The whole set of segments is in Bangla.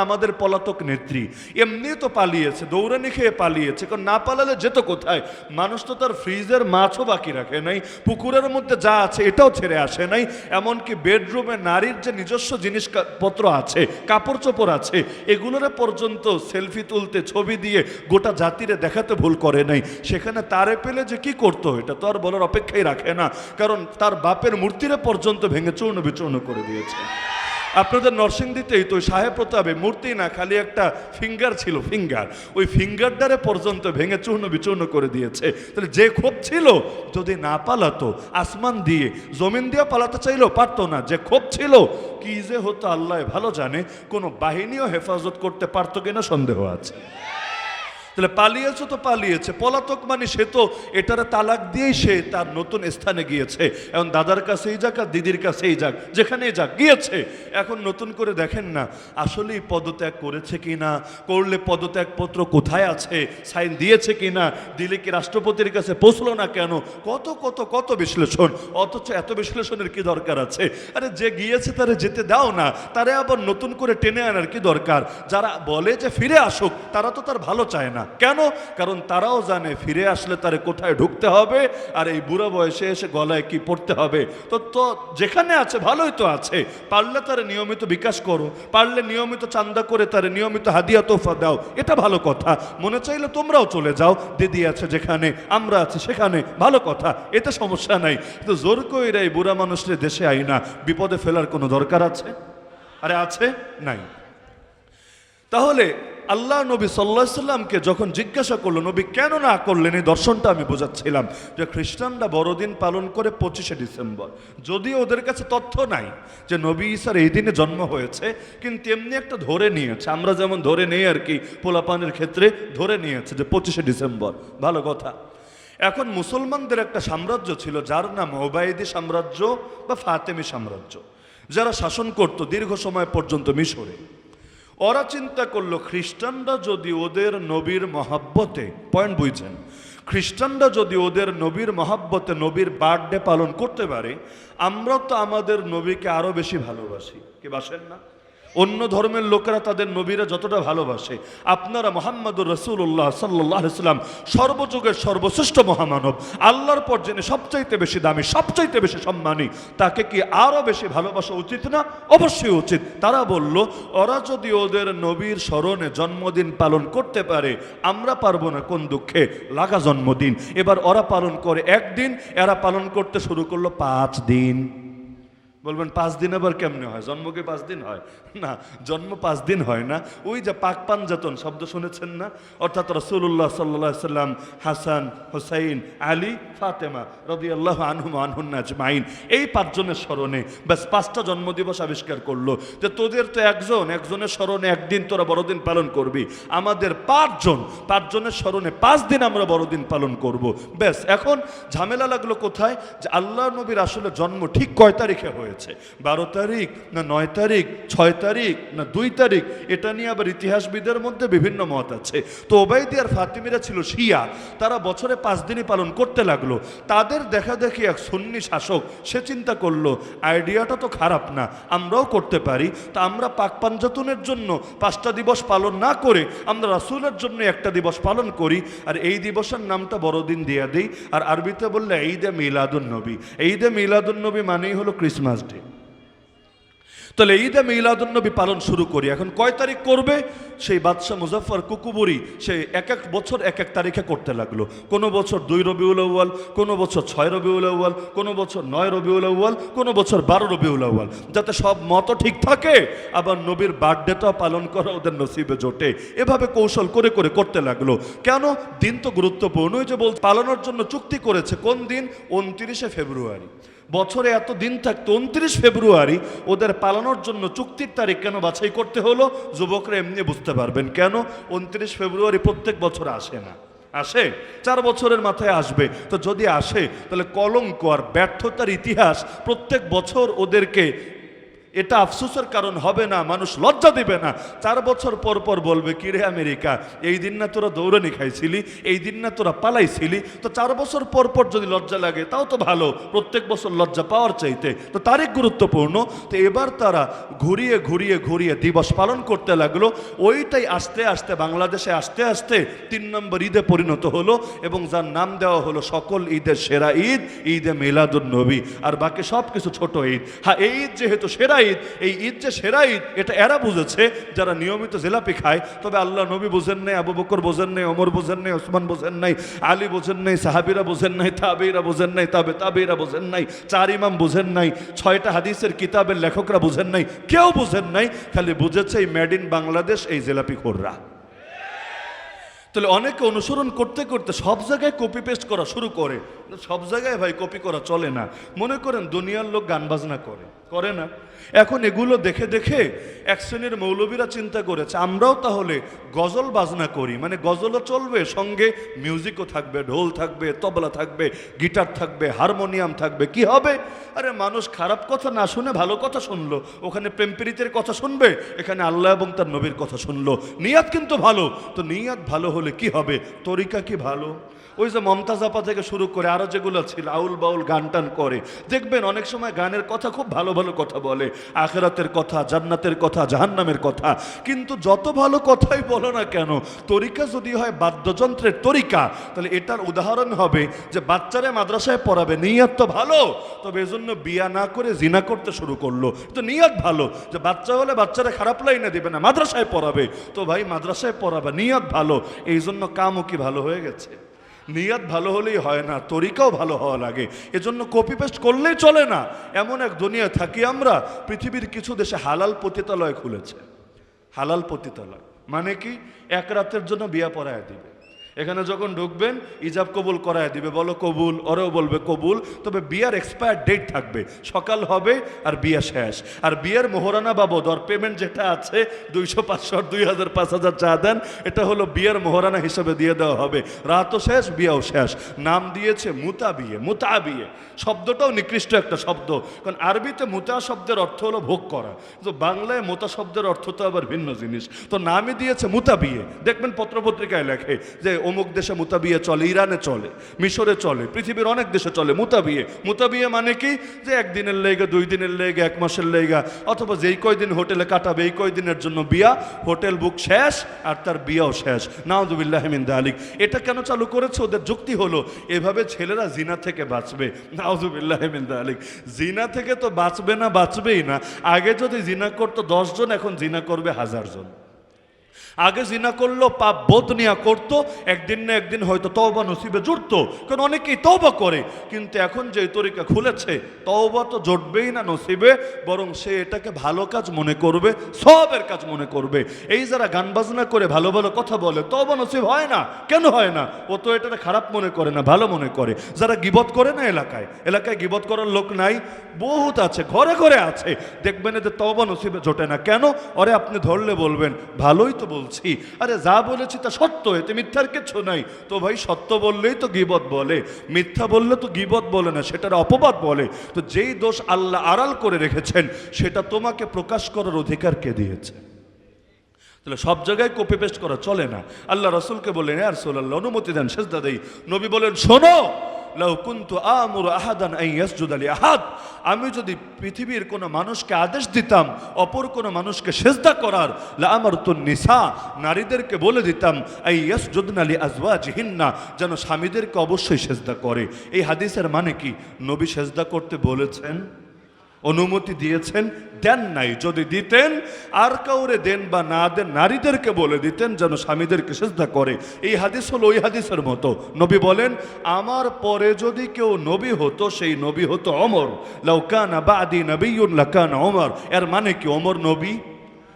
আমাদের পলাতক নেত্রী। এমনি তো পালিয়েছে, দৌড়ানি খেয়ে পালিয়েছে, কারণ না পালালে যেত কোথায়? মানুষ তো তার ফ্রিজের মাছও বাকি রাখে নাই, পুকুরের মধ্যে যা আছে এটাও ছেড়ে আসে নাই, এমনকি বেডরুমে নারীর যে নিজস্ব জিনিসপত্র আছে কাপড় চোপড় আছে, এগুলোরে পর্যন্ত সেলফি তুলতে, ছবি দিয়ে গোটা জাতিরে দেখাতে ভুল করে নাই। সেখানে তারে পেলে যে কি করতো, এটা তো আর বলার অপেক্ষাই রাখে না, কারণ তার বাপের মূর্তিরে পর্যন্ত ভেঙে চূর্ণ বিচূর্ণ করে দিয়েছে। আপনাদের নরসিংদীতেই তো সাহেব প্রতাপে মূর্তি না, খালি একটা ফিঙ্গার ছিল ফিঙ্গার ওই ফিঙ্গারটারে পর্যন্ত ভেঙে চূর্ণ বিচূর্ণ করে দিয়েছে। তাহলে যে ক্ষোভ ছিল, যদি না পালাতো, আসমান দিয়ে জমিন দিয়ে পালাতে চাইলেও পারতো না। যে ক্ষোভ ছিল, কি যে হতো আল্লাহ ভালো জানে, কোনো বাহিনীও হেফাজত করতে পারতো কিনা সন্দেহ আছে। তাহলে পালিয়েছে তো পালিয়েছে, পলাতক মানে সে তো এটারে তালাক দিয়েই সে তার নতুন স্থানে গিয়েছে। এখন দাদার কাছেই যাক আর দিদির কাছেই যাক যেখানেই যাক, গিয়েছে। এখন নতুন করে দেখেন না, আসলেই পদত্যাগ করেছে কি না, করলে পদত্যাগপত্র কোথায় আছে, সাইন দিয়েছে কি না, দিলে কি রাষ্ট্রপতির কাছে পৌঁছলো না কেন? কত কত কত বিশ্লেষণ, অথচ এত বিশ্লেষণের কি দরকার আছে? আরে যে গিয়েছে তারে যেতে দাও না, তারে আবার নতুন করে টেনে আনার কি দরকার? যারা বলে যে ফিরে আসুক, তারা তো তার ভালো চায় না। কেন? কারণ তারাও জানে ফিরে আসলে তারে কোথায় ঢুকতে হবে, আর এই বুড়ো বয়সে এসে গলায় কি পড়তে হবে। তো তো যেখানে আছে, ভালোই তো আছে। পারলে তারে নিয়মিত বিকাশ করো, পারলে নিয়মিত চান্দা করে তারে নিয়মিত হাদিয়া তোফা দাও, এটা ভালো কথা। মনে চাইলে তোমরাও চলে যাও, দিদি আছে যেখানে, আমরা আছি সেখানে, ভালো কথা, এতে সমস্যা নাই। কিন্তু জোর কইরা এই বুড়া মানুষের দেশে আই না, বিপদে ফেলার কোনো দরকার আছে? আরে আছে? নাই। তাহলে আল্লাহ নবী সাল্লাহ সাল্লামকে যখন জিজ্ঞাসা করল, নবী, কেন না করলেন এই দর্শনটা আমি বোঝাচ্ছিলাম যে খ্রিস্টানরা বড়দিন পালন করে পঁচিশে ডিসেম্বর। যদিও ওদের কাছে তথ্য নাই যে নবী ঈসার এই দিনে জন্ম হয়েছে, কিন্তু এমনি একটা ধরে নিয়েছে। আমরা যেমন ধরে নেই আর কি, পোলাপানের ক্ষেত্রে ধরে নিয়েছে যে পঁচিশে ডিসেম্বর। ভালো কথা। এখন মুসলমানদের একটা সাম্রাজ্য ছিল যার নাম ওবায়দি সাম্রাজ্য বা ফাতেমি সাম্রাজ্য, যারা শাসন করত দীর্ঘ সময় পর্যন্ত মিশরে। ওরা চিন্তা করল, খ্রিস্টানরা যদি ওদের নবীর মহাব্বতে পয়েন্ট বুঝছেন, খ্রিস্টানরা যদি ওদের নবীর মহাব্বতে নবীর বার্থডে পালন করতে পারে, আমরা তো আমাদের নবীকে আরও বেশি ভালোবাসি। কে বাসেন না? অন্য ধর্মের লোকেরা তাদের নবীরা যতটা ভালোবাসে। আপনারা মোহাম্মদুর রসুল্লাহ সাল্লাহ ইসলাম সর্বযুগের সর্বশ্রেষ্ঠ মহামানব। আল্লাহর পর যিনি সবচাইতে বেশি দামি, সবচাইতে বেশি সম্মানী, তাকে কি আরও বেশি ভালোবাসা উচিত না? অবশ্যই উচিত। তারা বলল, ওরা যদি ওদের নবীর স্মরণে জন্মদিন পালন করতে পারে, আমরা পারব না কোন দুঃখে। লাগা জন্মদিন। এবার ওরা পালন করে একদিন, এরা পালন করতে শুরু করল পাঁচ দিন। বলবেন, পাঁচ দিন আবার কেমনে হয়? জন্মকে পাঁচ দিন হয়? না, জন্ম পাঁচ দিন হয় না। ওই যে পাক পাঞ্জাতন শব্দ শুনেছেন না? অর্থাৎ রসুল্লাহ সাল্লাহ সাল্লাম, হাসান, হোসাইন, আলী, ফাতেমা রদি আল্লাহ আনহুম আনহুন্নাজ মাইন এই পাঁচজনের স্মরণে ব্যাস পাঁচটা জন্মদিবস আবিষ্কার করল। যে তোদের তো একজন, একজনের স্মরণে একদিন তোরা বড়দিন পালন করবি। আমাদের পাঁচজন, পাঁচজনের স্মরণে পাঁচ দিন আমরা বড়দিন পালন করব। ব্যাস, এখন ঝামেলা লাগল কোথায়? যে আল্লাহ নবীর আসলে জন্ম ঠিক কয় তারিখে হয়েছে? বারো তারিখ না নয় তারিখ, ছয় তারিখ না দুই তারিখ, এটা নিয়ে আবার ইতিহাসবিদের মধ্যে বিভিন্ন মত আছে। তো ওবায়দি আর ফাতিমিরা ছিল শিয়া, তারা বছরে পাঁচ দিনই পালন করতে লাগল। তাদের দেখা দেখি এক সুন্নি শাসক, সে চিন্তা করল, আইডিয়াটা তো খারাপ না, আমরাও করতে পারি। তা আমরা পাক পাঞ্জাতনের জন্য পাঁচটা দিবস পালন না করে, আমরা রাসুলের জন্য একটা দিবস পালন করি। আর এই দিবসের নামটা বড়দিন দিয়ে দিই। আর আরবিতে বললে ঈদে মিলাদুন নবী। ঈদে মিলাদুন নবী মানেই হলো ক্রিসমাস। ডে তাহলে ঈদে মিলাদুন্নবী পালন শুরু করি। এখন কয় তারিখ করবে? সেই বাদশাহ মুজাফর কুকুবুরি, সে এক এক বছর এক এক তারিখে করতে লাগল। কোনো বছর দুই রবিউল আউ্য়াল, কোনো বছর ছয় রবিউল আউ্য়াল, কোনো বছর নয় রবিউল আউ্য়াল, কোনো বছর বারো রবিউল আউ্য়াল। যাতে সব মতো ঠিক থাকে, আবার নবীর বার্থডেটাও পালন করা ওদের নসিবে জোটে। এভাবে কৌশল করে করে করতে লাগল। কেন? দিন তো গুরুত্বপূর্ণ। যে বল পালনের জন্য চুক্তি করেছে কোন দিন? উনত্রিশে ফেব্রুয়ারি। বছরে এত দিন থাকতো, উনত্রিশ ফেব্রুয়ারি ওদের পালানোর জন্য চুক্তির তারিখ কেন বাছাই করতে হলো, যুবকরা এমনি বুঝতে পারবেন। কেন? উনত্রিশ ফেব্রুয়ারি প্রত্যেক বছর আসে না। আসে? চার বছরের মাথায় আসবে। তো যদি আসে, তাহলে কলঙ্ক আর ব্যর্থতার ইতিহাস প্রত্যেক বছর ওদেরকে এটা আফসোসের কারণ হবে না, মানুষ লজ্জা দিবে না। চার বছর পর পর বলবে কিরে আমেরিকা, এই দিন না তোরা দৌড়ানি খাইছিলি, এই দিন না তোরা পালাইছিলি। তো চার বছর পর পর যদি লজ্জা লাগে, তাও তো ভালো, প্রত্যেক বছর লজ্জা পাওয়ার চাইতে। তো তারিখ গুরুত্বপূর্ণ। তো এবার তারা ঘুরিয়ে ঘুরিয়ে ঘুরিয়ে দিবস পালন করতে লাগল। ওইটাই আস্তে আস্তে বাংলাদেশে আস্তে আস্তে তিন নম্বর ঈদে পরিণত হলো এবং যার নাম দেওয়া হলো সকল ঈদের সেরা ঈদ, ঈদে মিলাদুন নবী। আর বাকি সব কিছু ছোট ঈদ। হ্যাঁ এই ঈদ যেহেতু সেরা ঈদ এই ঈদ যে সেরা ঈদ এটা এরা বুঝেছে যারা নিয়মিত জিলাপি খায় তবে আল্লাহ নবী বোঝেন নাই আবু বকর বোঝেন নাই অমর বোঝেন নাই ওসমান বোঝেন নাই আলী বোঝেন নাই সাহাবিরা বোঝেন নাই তাবেইরা বোঝেন নাই তবে তাবেইরা বোঝেন নাই চার ইমাম বোঝেন নাই ছয়টা হাদিসের কিতাবের লেখকরা বোঝেন নাই কেউ বোঝেন নাই খালি বুঝেছে এই মেড ইন বাংলাদেশ এই জিলাপি খোররা তাহলে অনেকে অনুসরণ করতে করতে সব জায়গায় কপি পেস্ট করা শুরু করে সব জায়গায় ভাই কপি করা চলে না মনে করেন দুনিয়ার লোক গান বাজনা করে করে না। এখন এগুলো দেখে দেখে এক শ্রেণির মৌলবীরা চিন্তা করেছে, আমরাও তাহলে গজল বাজনা করি। মানে গজলও চলবে, সঙ্গে মিউজিকও থাকবে, ঢোল থাকবে, তবলা থাকবে, গিটার থাকবে, হারমোনিয়াম থাকবে। কি হবে? আরে মানুষ খারাপ কথা না শুনে ভালো কথা শুনলো। ওখানে প্রেমপ্রীতের কথা শুনবে, এখানে আল্লাহ এবং তার নবীর কথা শুনলো। নিয়াত কিন্তু ভালো। তো নিয়াত ভালো হলে কি হবে? তরিকা কি ভালো? ওই যে মমতাজ আপা থেকে শুরু করে আরও যেগুলো ছিল, আউল বাউল, গান টান করে। দেখবেন অনেক সময় গানের কথা খুব ভালো ভালো কথা বলে। আখেরাতের কথা, জান্নাতের কথা, জাহান্নামের কথা। কিন্তু যত ভালো কথাই বলো না কেন, তরিকা যদি হয় বাদ্যযন্ত্রের তরিকা, তাহলে এটার উদাহরণ হবে যে বাচ্চারা মাদ্রাসায় পড়াবে, নিয়াত তো ভালো, তবে এজন্য বিয়া না করে জিনা করতে শুরু করল। তো নিয়াত ভালো, যে বাচ্চা হলে বাচ্চারা খারাপ লাইনে দিবে না, মাদ্রাসায় পড়াবে। তো ভাই, মাদ্রাসায় পড়াবে, নিয়াত ভালো এই জন্য কামও কি ভালো হয়ে গেছে? নিয়াত ভালো হলেই হয় না, তরিকাও ভালো হওয়া লাগে। এজন্য কপি পেস্ট করলেই চলে না। এমন এক দুনিয়া থাকি আমরা, পৃথিবীর কিছু দেশে হালাল পতিতালয় খুলেছে। হালাল পতিতালয়। মানে কি? এক রাতের জন্য বিয়া পড়ায় দিবে। এখানে যখন ঢুকবেন, ইজাব কবুল করায় দিবে। বলো কবুল, ওরেও বলবে কবুল। তবে বিয়ার এক্সপায়ার ডেট থাকবে। সকাল হবে আর বিয়া শেষ। আর বিয়ের মোহরানা বাবদ আর পেমেন্ট যেটা আছে, দুইশো পাঁচশো দুই হাজার পাঁচ হাজার চা দেন, এটা হলো বিয়ের মোহরানা হিসেবে দিয়ে দেওয়া হবে। রাতও শেষ, বিয়াও শেষ। নাম দিয়েছে মুতা বিয়ে মুতা বিয়ে। শব্দটাও নিকৃষ্ট একটা শব্দ। কারণ আরবিতে মুতা শব্দের অর্থ হলো ভোগ করা। তো বাংলায় মোতা শব্দের অর্থ তো আবার ভিন্ন জিনিস। তো নামই দিয়েছে মুতা বিয়ে। দেখবেন পত্রপত্রিকায় লেখে যে অমুক দেশে মুতা বিয়ে চলে, ইরানে চলে, মিশরে চলে, পৃথিবীর অনেক দেশে চলে মুতা বিয়ে মুতা বিয়ে মানে কি? যে একদিনের লেগে, দুই দিনের লেগে, এক মাসের লেগা, অথবা যেই কয়দিন হোটেলে কাটাবে, এই কয়দিনের জন্য বিয়া, হোটেল বুক শেষ, আর তার বিয়াও শেষ। নাউজুবিল্লাহমিন দালিক। এটা কেন চালু করেছে? ওদের যুক্তি হলো, এভাবে ছেলেরা জিনা থেকে বাঁচবে। নাউজুবিল্লাহমিন দালিক। জিনা থেকে তো বাঁচবে না, বাঁচবেই না। আগে যদি জিনা করতো দশজন এখন জিনা করবে হাজার জন। আগে জিনা করল, পাপ বোধ নিয়া করতো, একদিন না একদিন হয়তো তওবা নসিবে জুড়তো কারণ অনেকেই তওবা করে, কিন্তু এখন যে তরিকা খুলেছে, তওবা তো জুটবেই না নসিবে, বরং সে এটাকে ভালো কাজ মনে করবে, সবের কাজ মনে করবে। এই যারা গান বাজনা করে ভালো ভালো কথা বলে, তওবা নসিব হয় না? কেন হয় না? ও তো এটা খারাপ মনে করে না, ভালো মনে করে। যারা গিবত করে না এলাকায় এলাকায় গিবত করার লোক নাই, বহুত আছে, ঘরে ঘরে আছে। দেখবেন এদের তওবা নসিবে জোটে না। কেন? ওরে আপনি ধরলে বলবেন, ভালোই তো বলছি। আরে যা বলেছি তা সত্য, এতে মিথ্যার কিছু নাই। তো ভাই, সত্য বললেই তো গিবত বলে। মিথ্যা বললে তো গিবত বলে না, সেটার অপবাদ বলে। তো যেই দোষ আল্লাহ আড়াল করে রেখেছেন, সেটা তোমাকে প্রকাশ করার অধিকার কে দিয়েছে? তাহলে সব জায়গায় কপি পেস্ট করা চলে না। আল্লাহ রসুলকে বললেন আর সোল্লাহ অনুমতি দেন, সেজদা দেই। নবী বলেন শোনো আহাদান আমি যদি পৃথিবীর কোনো মানুষকে আদেশ দিতাম, অপর কোনো মানুষকে সেজদা করার আমার তো নিসা, নারীদেরকে বলে দিতাম এই ইয়াসজুদন আলী আজওয়া হিন্না যেন স্বামীদেরকে অবশ্যই সেজদা করে। এই হাদিসের মানে কি? নবী সেজদা করতে বলেছেন? অনুমতি দিয়েছেন, দেন নাই। যদি দিতেন, আর কাউরে দেন বা না দেন, নারীদেরকে বলে দিতেন যেন স্বামীদেরকে সেজদা করে। এই হাদিস হলো ওই হাদিসের মতো। নবী বলেন, আমার পরে যদি কেউ নবী হতো, সেই নবী হতো অমর। লাউকানা বাদি নবীন লাকানা অমর। এর মানে কি অমর নবী?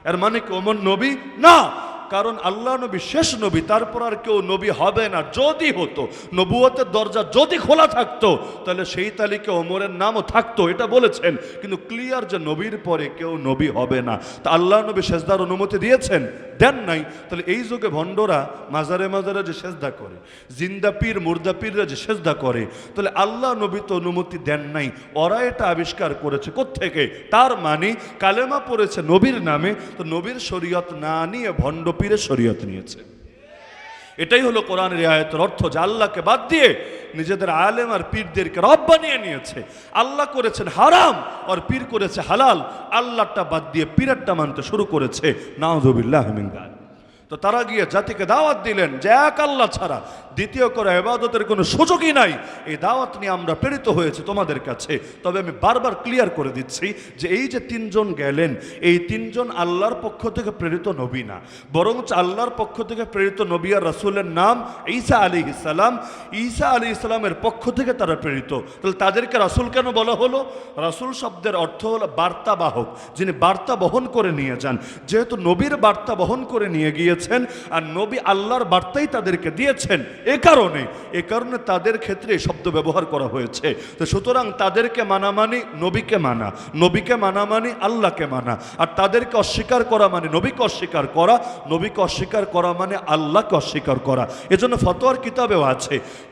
এর মানে কি অমর নবী? না! কারণ আল্লাহ নবী শেষ নবী, তারপর আর কেউ নবী হবে না। যদি হতো নবুয়তের দরজা যদি খোলা থাকতো, তাহলে সেই তালিকে ওমরের নামও থাকতো, এটা বলেছেন। কিন্তু ক্লিয়ার যে নবীর পরে কেউ নবী হবে না। তা আল্লাহ নবী শেষদার অনুমতি দিয়েছেন? দেন নাই, তাহলে এই যুগে ভণ্ডরা মাজারে মাজারে যে সেজদা করে, জিন্দা পীর, মুর্দা পীররা যে সেজদা করে, তাহলে আল্লাহ নবী তো অনুমতি দেন নাই, ওরা এটা আবিষ্কার করেছে কোত্থেকে? তার মানে কালেমা পড়েছে নবীর নামে, তো নবীর শরীয়ত না নিয়ে ভণ্ড পীরের শরীয়ত নিয়েছে। এটাই হলো কোরআন আয়াতের অর্থ, যে আল্লাহকে বাদ দিয়ে নিজেদের আলেম আর পীরদেরকে রব বানিয়ে নিয়েছে। আল্লাহ করেছেন হারাম আর পীর করেছে হালাল। আল্লাহটা বাদ দিয়ে পীরেরটা মানতে শুরু করেছে। নাউজুবিল্লাহ মিনগান তো তারা গিয়ে জাতিকে দাওয়াত দিলেন যে এক আল্লাহ ছাড়া দ্বিতীয় করে এবাদতের কোনো সুযোগই নাই। এই দাওয়াত নিয়ে আমরা প্রেরিত হয়েছে তোমাদের কাছে। তবে আমি বারবার ক্লিয়ার করে দিচ্ছি যে এই যে তিনজন গেলেন, এই তিনজন আল্লাহর পক্ষ থেকে প্রেরিত নবী না। বরঞ্চ আল্লাহর পক্ষ থেকে প্রেরিত নবী আর রাসূলের নাম ঈসা আলী ইসলাম ঈসা আলী ইসলামের পক্ষ থেকে তারা প্রেরিত। তাহলে তাদেরকে রাসূল কেন বলা হলো? রাসূল শব্দের অর্থ হলো বার্তাবাহক। যিনি বার্তা বহন করে নিয়ে যান, যেহেতু নবীর বার্তা বহন করে নিয়ে গিয়েছেন আর নবী আল্লাহর বার্তাই তাদেরকে দিয়েছেন এ কারণে এ কারণে তাদের ক্ষেত্রে শব্দ ব্যবহার করা হয়েছে। তো সুতরাং তাদেরকে মানা মানে নবীকে মানা নবীকে মানা মানে আল্লাহকে মানা। আর তাদেরকে অস্বীকার করা মানে নবীকে অস্বীকার করা, নবীকে অস্বীকার করা মানে আল্লাহকে অস্বীকার করা। এজন্য ফতোয়ার কিতাবেও আছে